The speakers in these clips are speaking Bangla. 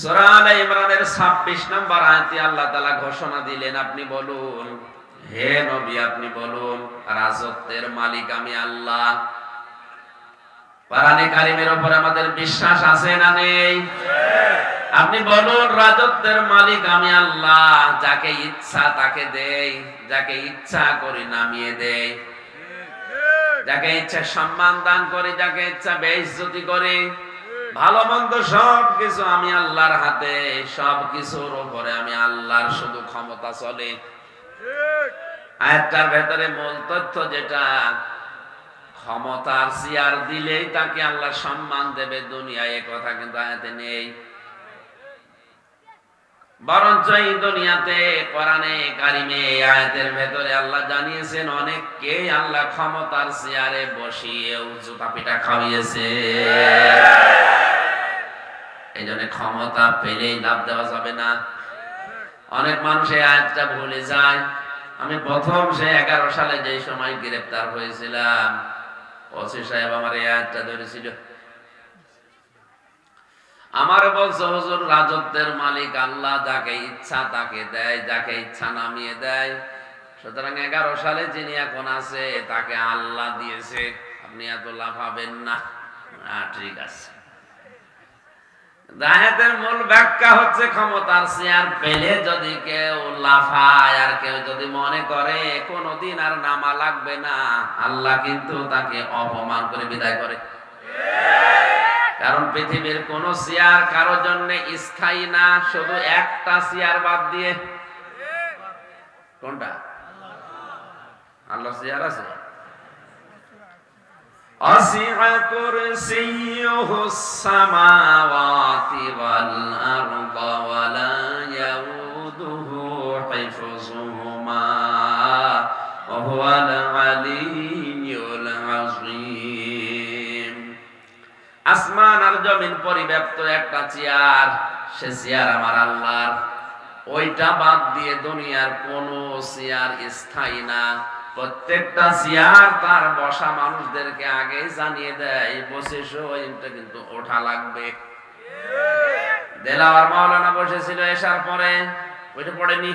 সূরা ইমরানের 26 নম্বর আয়াতে আল্লাহ তাআলা ঘোষণা দিলেন, আপনি বলুন, হে নবী, আপনি বলুন, রাজত্বের মালিক আমি আল্লাহ। কারিমের উপর আমাদের বিশ্বাস আছে না নেই? আপনি বলুন, রাজত্বের মালিক আমি আল্লাহ, যাকে ইচ্ছা তাকে দেই, যাকে ইচ্ছা করি নামিয়ে দেই। যাকে ইচ্ছা সম্মান দান করি, যাকে ইচ্ছা বেইজ্জতি করি। ভালো মন্দ সব কিছু আমি আল্লাহর হাতে সব কিছুর আমি আল্লাহর শুধু ক্ষমতা চলে। আয়াতটার ভেতরে মূল তথ্য যেটা, ক্ষমতার চেয়ার দিলেই তাকে আল্লাহ সম্মান দেবে, দুনিয়ায় কথা কিন্তু আয়াতে নেই। বরঞ্চ এই দুনিয়াতে কোরআনে, কারিমে আয়াতের ভেতরে আল্লাহ জানিয়েছেন, অনেককে আল্লাহ ক্ষমতার চেয়ারে বসিয়ে খাওয়িয়েছে। এই জন্য ক্ষমতা পেলেই লাভ দেওয়া যাবে না। অনেক মানুষ এই আয়াতটা ভুলে যায়। আমি প্রথম সে এগারো সালে যে সময় গ্রেপ্তার হয়েছিলাম, ওসি সাহেব আমার এই আয়াতটা ধরেছিল আমার বলছে হুজুর রাজত্বের মালিক, আল্লাহ যাকে ইচ্ছা তাকে দেয়, যাকে ইচ্ছা নামিয়ে দেয়। সুতরাং এগারো সালে যিনি এখন আছে, তাকে আল্লাহ দিয়েছে। আপনি এত লাভ হবেন না, ঠিক আছে। দায়াতের মূল ব্যাখ্যা হচ্ছে ক্ষমতার চেয়ার পেলে যদি কেউ লাফায়, আর কেউ যদি মনে করে কোনদিন আর নামা লাগবে না, আল্লাহ কিন্তু তাকে অপমান করে বিদায় করে। কারণ পৃথিবীর কোন চেয়ার কারোর জন্য স্থায়ী না শুধু একটা চেয়ার বাদ দিয়ে কোনটা আল্লাহ চেয়ার আছে أسع كرسيه السماوات والأرض ولا জমিন পরিব্যাপ্ত একটা চেয়ার, সে চেয়ার আমার আল্লাহর। ওইটা বাদ দিয়ে দুনিয়ার কোন চেয়ার স্থায়ী না। প্রত্যেকটা চেয়ার তার বসা মানুষদেরকে আগে জানিয়ে দেয় বসেছো ওইটা কিন্তু ওঠা লাগবে। দেলাওয়ার মাওলানা বসেছিল এসার পরে, ওইটা পড়েনি?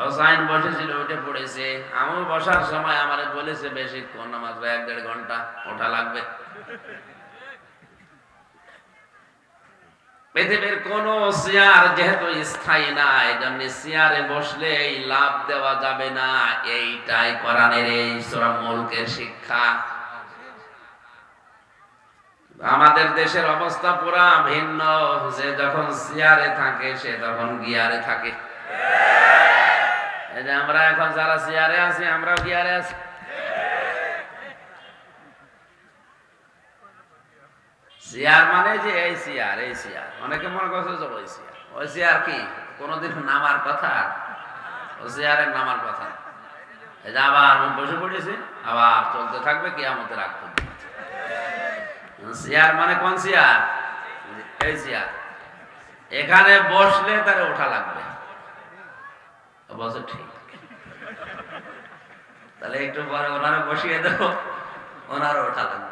হোসাইন বসেছিল, ওইটা পড়েছে। আমি বসার সময় আমারে বলেছে, বেশিক্ষণ মাত্র এক দেড় ঘণ্টা ওঠা লাগবে। পৃথিবীর কোন চেয়ার যেহেতু স্থায়ী না এই জন্য চেয়ারে বসলে এই লাভ দেওয়া যাবে না। এইটাই কোরআনের এই সূরা মুলকের শিক্ষা। আমাদের দেশের অবস্থা পুরা ভিন্ন। যে যখন চেয়ারে থাকে, সে তখন গিয়ারে থাকে। আমরা এখন যারা চেয়ারে আছি, আমরাও গিয়ারে আছি। চেয়ার মানে যে এই চেয়ার এই চেয়ার। অনেকে মনে করছে যে ওই চেয়ার। ওই চেয়ার কি? কোনোদিন নামার কথা? ও চেয়ারের নামার কথা। এই যে আবার বসে পড়েছি, আবার চলতে থাকবে কি আমাদের রাখ চেয়ার মানে কোন চেয়ার? এই চেয়ার। এখানে বসলে তারে ওঠা লাগবে। বলছে, ঠিক। তাহলে একটু পরে ওনারে বসিয়ে দেবো। ওনারও ওঠা লাগবে।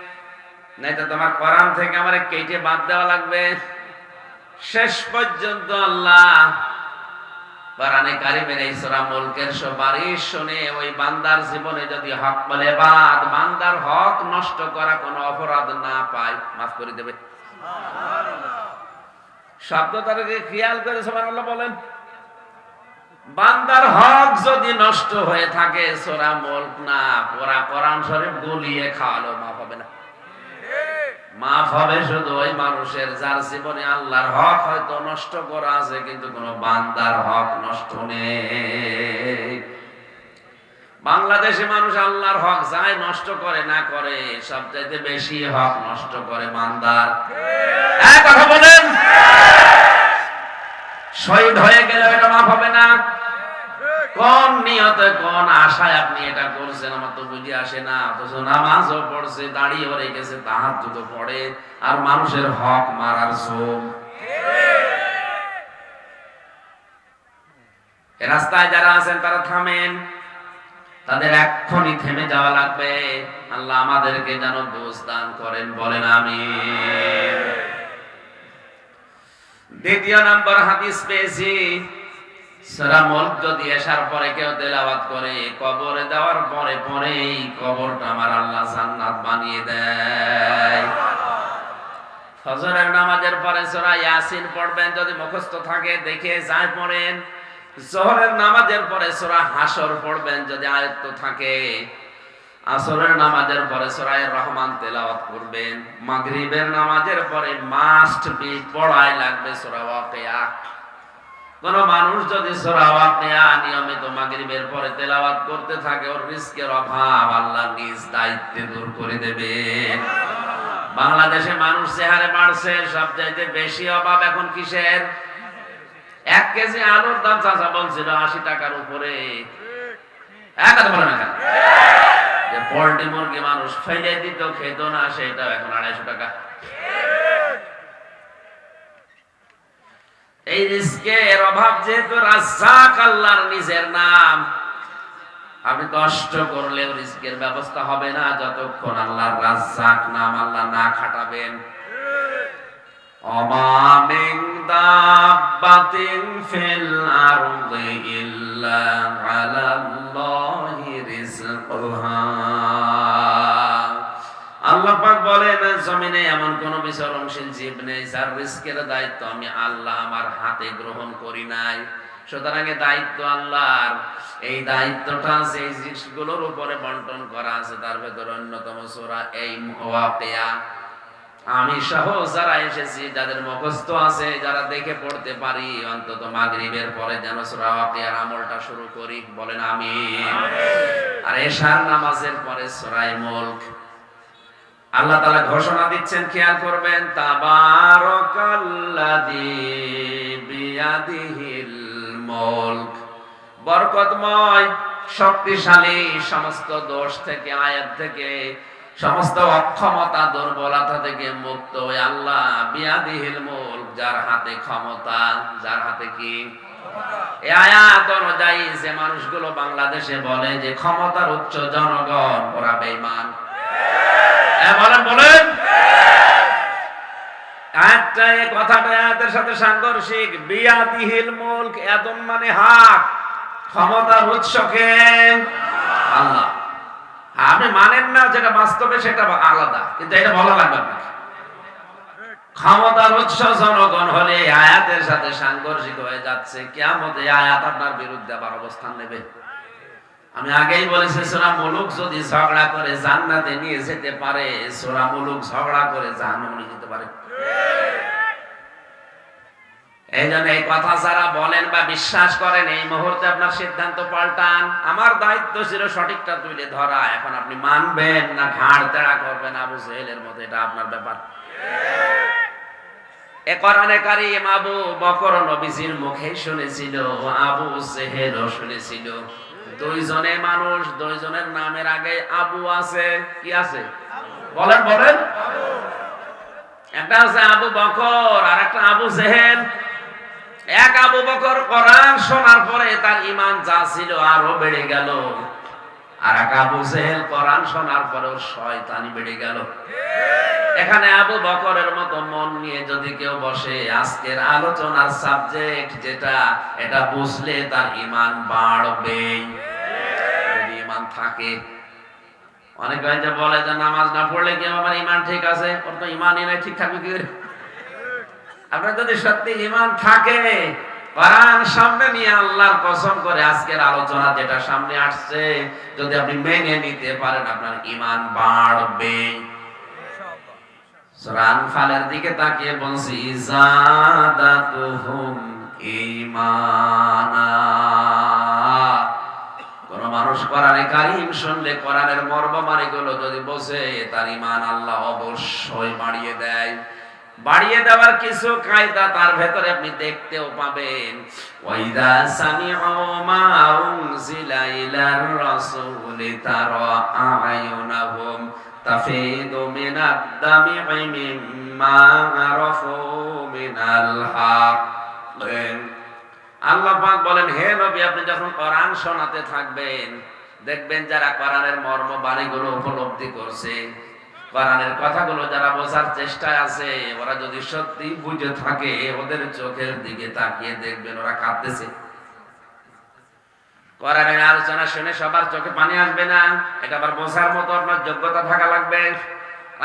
নাই তো তোমার কোরআন থেকে আমার কেটে বাদ দেওয়া লাগবে। শেষ পর্যন্ত আল্লাহ কোরআনে এই সূরা মুলকের শুনে ওই বান্দার জীবনে যদি হক বলে, বাদ বান্দার হক নষ্ট করা কোনো অপরাধ না পায়, মাফ করে দেবে। শব্দ খেয়াল করে সুবহানাল্লাহ বলেন। বান্দার হক যদি নষ্ট হয়ে থাকে সোরা মুলক, না, পুরা কোরআন শরীফ গলিয়ে খাওয়ালো মাফ হবে না। মাফ হবে শুধু ওই মানুষের যার জীবনে আল্লাহর হক হয়তো নষ্ট করা আছে, কিন্তু কোন বান্দার হক নষ্ট নেই। বাংলাদেশে মানুষ আল্লাহর হক যায় নষ্ট করে না করে, সবচাইতে বেশি হক নষ্ট করে বান্দার। হ্যাঁ কথা বলেন। শহীদ হয়ে গেলে এটা মাফ হবে না। কোন নিয়তে, কোন আশায় আপনি এটা করছেন? আমার তো বুঝে আসে না, অথচ নামাজও পড়ছে দাঁড়িয়ে রেখেছে তাহার দুটো পড়ে, আর মানুষের হক মারার জোম রাস্তায় যারা আছেন, তারা থামেন। তাদের এক্ষুনি থেমে যাওয়া লাগবে। আল্লাহ আমাদেরকে যেন দোষ দান করেন, বলেন আমি দ্বিতীয় নম্বর হাদিস পেয়েছি। যদি আসার পরে কেউ করে, কবরে দেওয়ার পরে কবরটা আমার আল্লাহ বানিয়ে দেয়। ফজরের নামাজের পরে ইয়াসিন পড়বেন, যদি মুখস্থ থাকে, দেখে যায় পড়েন। জোহরের নামাজের পরে সূরা হাসর পড়বেন, যদি আয়ত্ত থাকে। আসরের নামাজের পরে সূরা রহমান তেলাওয়াত করবেন। মাগরিবের নামাজের পরে মাস্ট বি পড়ায় লাগবে সূরা ওয়াকিয়া। কোন মানুষ যদি সূরা ওয়াকিয়া নিয়মিত মাগরিবের পরে তেলাওয়াত করতে থাকে, ওর রিস্কের অভাব আল্লাহ নিজ দায়িত্বে দূর করে দেবেন বাংলাদেশে মানুষ চেহারে বাড়ছে, সবচাইতে বেশি অভাব এখন কিসের? এক কেজি আলুর দাম চাচা বলছিল আশি টাকার উপরে। এক কথা বলে না কেন? যে পোল্ট্রি মুরগি মানুষ ফেলে দিত, খেত না সেটা এখন আড়াইশো টাকা। এই রিস্কের অভাব যেহেতু রাজ্জাক আল্লাহর নিজের নাম, আপনি কষ্ট করলে রিস্কের ব্যবস্থা হবে না যতক্ষণ আল্লাহর রাজ্জাক নাম আল্লাহ না খাটাবেন। অমামিং দাব্বাতিন ফিল আরদি ইল্লা আলাল্লাহি রিজকুহা। জমিনে এমন কোন বিচরণশীল জীব নেই, যার রিস্কের দায়িত্ব আমি আল্লাহ আমার হাতে গ্রহণ করি নাই। সুতরাং দায়িত্ব আল্লাহর। এই দায়িত্বটা যে জিনিসগুলোর উপরে বন্টন করা আছে, তার ভেতরে অন্যতম সূরা এই ওয়াকিয়া আমি সহ যারা এসেছি, যাদের মুখস্থ আছে, যারা দেখে পড়তে পারি, অন্তত মাগরিবের পরে যেন সূরা ওয়াকিয়ার আমলটা শুরু করি। বলেন আমি আর এশার নামাজের পরে সূরা মুলক। আল্লাহ তাআলা ঘোষণা দিচ্ছেন, খেয়াল করবেন বরকতময়, শক্তিশালী সমস্ত দোষ থেকে, আয়াত থেকে, সমস্ত অক্ষমতা, দুর্বলতা থেকে মুক্ত ওই আল্লাহ বিয়াদিহিল মুলক, যার হাতে ক্ষমতা, যার হাতে কি? আয়াত অনুযায়ী যে মানুষগুলো বাংলাদেশে বলে যে ক্ষমতার উচ্চ জনগণ, ওরা বেঈমান। হ্যাঁ মানে যেটা বাস্তবে সেটা আলাদা, কিন্তু এটা লাগবে ক্ষমতার উৎস জনগণ হলে আয়াতের সাথে সাংঘর্ষিক হয়ে যাচ্ছে। কেমন আয়াত আপনার বিরুদ্ধে আবার অবস্থান নেবে। আমি আগেই বলেছি, সোরা মুলুক যদি ঝগড়া করে জান্নাতে নিয়ে যেতে পারে, সোরা মুলুক ঝগড়া করে জাহান্নামে নিয়ে যেতে পারে। এই জন্য এই কথা যারা বলেন বা বিশ্বাস করেন, এই মুহূর্তে আপনার সিদ্ধান্ত পাল্টান। আমার দায়িত্ব ছিল সঠিকটা তুলে ধরা, এখন আপনি মানবেন না, ঘাড় তেড়া করবেন আবু জেহেলের মতো, এটা আপনার ব্যাপার। এ কোরআনে কারিম আবু বকর নবীজির মুখে শুনেছিল, আবু জেহেলও শুনেছিল। দুইজনে মানুষ, দুইজনের নামের আগে আবু আছে, কি আছে? বলেন বলেন। একটা আছে আবু বকর আর একটা আবু জেহেল। এক আবু বকর কোরআন শোনার পরে তার ইমান যা ছিল আরও বেড়ে গেল। আর এক আবু জেহেল কোরআন শোনার পরে ওর শয়তানি বেড়ে গেল। এখানে আবু বকরের মতো মন নিয়ে যদি কেউ বসে, আজকের আলোচনার সাবজেক্ট যেটা, এটা বুঝলে তার ইমান বাড়বে যদি ইমান থাকে। অনেক যে বলে যে নামাজ না পড়লে কি আমার ইমান ঠিক আছে? ওর তো ইমানই নাই, ঠিক থাকবে কি? আপনার যদি সত্যি ইমান থাকে, কোরআন সামনে নিয়ে আল্লাহর কসম করে আজকের আলোচনা যেটা সামনে আসছে, যদি আপনি মেনে নিতে পারেন, আপনার ইমান বাড়বে। দিকে তাকিয়ে বলছি জাদাতুহুম মানুষ কোরআনে কারীম শুনলে কোরআনের মর্ম মানে গুলো যদি বোঝে, তার ঈমান আল্লাহ অবশ্যই বাড়িয়ে দেয়। বাড়িয়ে দেওয়ার কিছু কায়দা তার ভেতরে আপনি দেখতেও পাবেন। ওয়াইদা সামি'ু মা উনজিলা ইলার রাসূলি তারা আ'য়ুনাহুম তাফিদু মিনাদ দামি'i মিম্মা আরাফু মিনাল হক। আল্লাহ পাক বলেন, হে নবী, আপনি যখন কোরআন শোনাতে থাকবেন, দেখবেন যারা কোরআনের মর্ম বাণীগুলো উপলব্ধি করছে, কোরআনের কথাগুলো যারা বোঝার চেষ্টায় আছে, ওরা যদি সত্যি বুঝে থাকে, ওদের চোখের দিকে তাকিয়ে দেখবেন, ওরা কাঁদতেছে। কোরআনের আলোচনা শুনে সবার চোখে পানি আসবে না, এটা আবার বোঝার মতো আপনার যোগ্যতা থাকা লাগবে।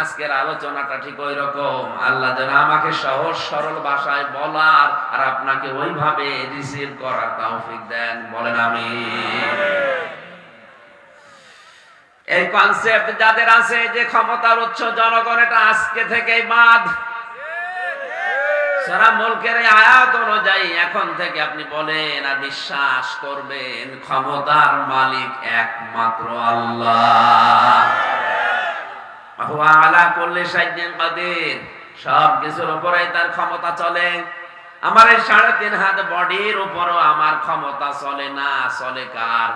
আজকের আলোচনাটা ঠিক ওই রকম আল্লাহ যেন আমাকে সহজ, সরল ভাষায় বলার আর আপনাকে ওইভাবে রিসিভ করার তৌফিক দেন। বলেন আমি এই কনসেপ্ট যাদের আছে, যে ক্ষমতার উচ্চ জনগণ, এটা আজকে থেকেই বাদ। সারা মুলকের আয়াত অনুযায়ী এখন থেকে আপনি বলেন আর বিশ্বাস করবেন, ক্ষমতার মালিক একমাত্র আল্লাহ। আলা করলে কাদির। সব কিছুর উপরে তার ক্ষমতা চলে। আমার এই সাড়ে তিন হাত বডির উপরও আমার ক্ষমতা চলে না, চলে কার?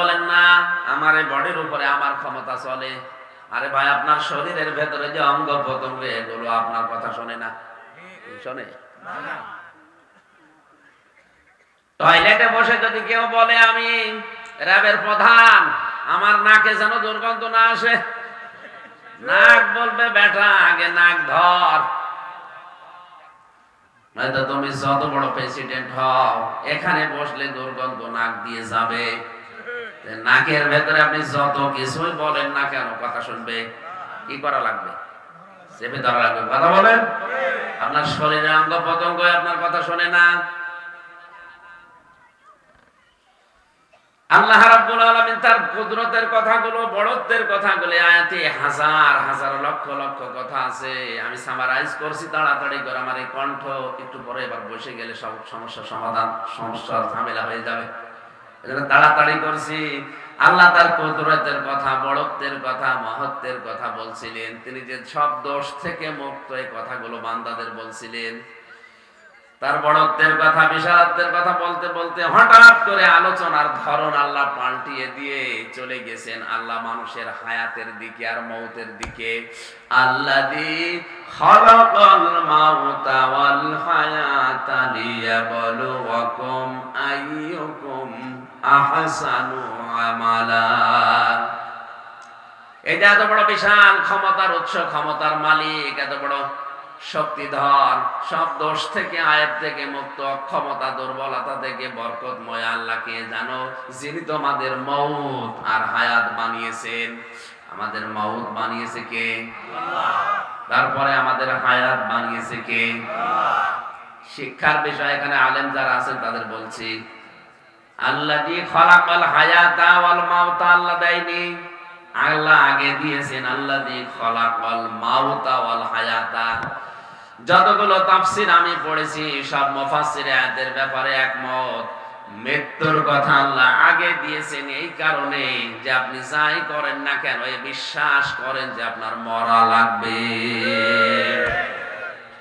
বলেন, না, আমার এই বডির উপরে আমার ক্ষমতা চলে। আরে ভাই, আপনার শরীরের ভেতরে যে অঙ্গ প্রত্যঙ্গ, এগুলো আপনার কথা শোনে না। শোনে? টয়লেটে বসে যদি কেউ বলে আমি র্যাবের প্রধান, আমার নাকে যেন দুর্গন্ধ না আসে নাক বলবে, বেটা, আগে নাক ধর। নয়তো তুমি যত বড় প্রেসিডেন্ট হও, এখানে বসলে দুর্গন্ধ নাক দিয়ে যাবে। নাকের ভেতরে আপনি যত কিছুই বলেন না কেন, কথা শুনবে। কি করা লাগবে? চেপে ধরা লাগবে। কথা বলেন? আপনার শরীরের অঙ্গ প্রত্যঙ্গ আপনার কথা শোনে না। আল্লাহ রাব্বুল আলামিন তার কুদরতের কথাগুলো, বড়ত্বের কথাগুলো আয়াতে হাজার হাজার লক্ষ লক্ষ কথা আছে। আমি সামারাইজ করছি, তাড়াতাড়ি করে আমার এই কণ্ঠ একটু পরে এবার বসে গেলে সব সমস্যার সমাধান সমস্যার ঝামেলা হয়ে যাবে। এজন্য তাড়াতাড়ি করছি। আল্লাহ তার কুদরতের কথা, বড়ত্বের কথা, মহত্বের কথা বলছিলেন। তিনি যে সব দোষ থেকে মুক্ত এই কথাগুলো বান্দাদের বলছিলেন। তার বড়ত্বের কথা বিশালত্বের কথা বলতে বলতে হঠাৎ করে আলোচনার ধরন আল্লাহ পাল্টিয়ে দিয়ে চলে গেছেন আল্লাহ মানুষের হায়াতের দিকে আর মৌতের দিকে। আল্লাদি খলাকাল মাউতা ওয়াল হায়াতা লিয়াবলুয়াকুম আইয়ুকুম আহসানু আমালা। যে এত বড় বিশাল ক্ষমতার উৎস, ক্ষমতার মালিক, এত বড় শক্তিধর সব দোষ থেকে আয়ের থেকে মুক্ত অক্ষমতা দুর্বলতা থেকে বরকতময় আল্লাহকে জানো? যিনি তোমাদের মৌত আর হায়াত বানিয়েছেন। আমাদের মৌত বানিয়েছে কে? তারপরে আমাদের হায়াত বানিয়েছে কে? শিক্ষার বিষয় এখানে আলেম যারা আছেন তাদের বলছি, আল্লাহ দিয়ে খলাকাল হায়াতা ওয়াল মাউতা আল্লাহ দেয়নি? আল্লাহ আগে দিয়েছেন আল্লাহ দিয়ে খলাকল মাউতা ওয়াল হায়াতা। যতগুলো তাফসির আমি পড়েছি, সব মুফাসসির আয়াতের ব্যাপারে একমত। মৃত্যুর কথা আল্লাহ আগে দিয়েছেন এই কারণে যে আপনি যাই করেন না কেন বিশ্বাস করেন যে আপনার মরা লাগবে।